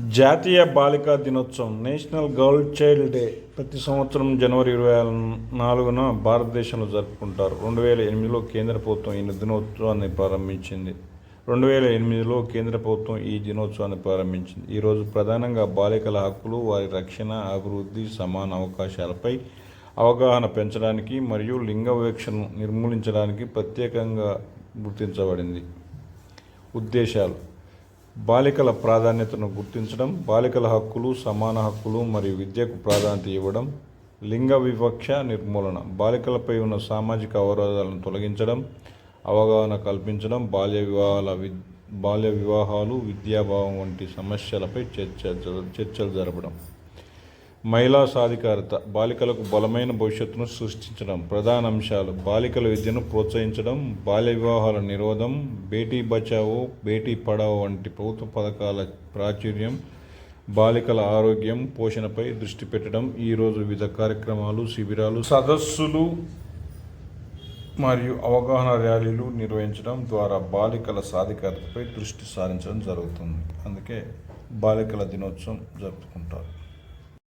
జాతీయ బాలికా దినోత్సవం national girl child day ప్రతి సంవత్సరం జనవరి ఇరవై నాలుగున భారతదేశంలో జరుపుకుంటారు. రెండు వేల ఎనిమిదిలో కేంద్ర ప్రభుత్వం ఈ దినోత్సవాన్ని ప్రారంభించింది. రెండు వేల ఎనిమిదిలో కేంద్ర ప్రభుత్వం ఈ దినోత్సవాన్ని ప్రారంభించింది. ఈరోజు ప్రధానంగా బాలికల హక్కులు వారి రక్షణ అభివృద్ధి సమాన అవకాశాలపై అవగాహన పెంచడానికి మరియు లింగ వివక్షను నిర్మూలించడానికి ప్రత్యేకంగా గుర్తించబడింది. ఉద్దేశాలు. బాలికల ప్రాధాన్యతను గుర్తించడం బాలికల హక్కులు సమాన హక్కులు మరియు విద్యకు ప్రాధాన్యత ఇవ్వడం లింగ వివక్ష నిర్మూలన బాలికలపై ఉన్న సామాజిక అవరోధాలను తొలగించడం అవగాహన కల్పించడం బాల్య వివాహాల వి బాల్య వివాహాలు విద్యాభావం వంటి సమస్యలపై చర్చ చర్చలు జరపడం. మహిళా సాధికారత బాలికలకు బలమైన భవిష్యత్తును సృష్టించడం. ప్రధాన అంశాలు బాలికల విద్యను ప్రోత్సహించడం బాల్య వివాహాల నిరోధం బేటీ బచావో బేటీ పడావో వంటి ప్రభుత్వ పథకాల ప్రాచుర్యం బాలికల ఆరోగ్యం పోషణపై దృష్టి పెట్టడం ఈరోజు వివిధ కార్యక్రమాలు శిబిరాలు సదస్సులు మరియు అవగాహన ర్యాలీలు నిర్వహించడం ద్వారా బాలికల సాధికారతపై దృష్టి సారించడం జరుగుతుంది. అందుకే బాలికల దినోత్సవం జరుపుకుంటారు.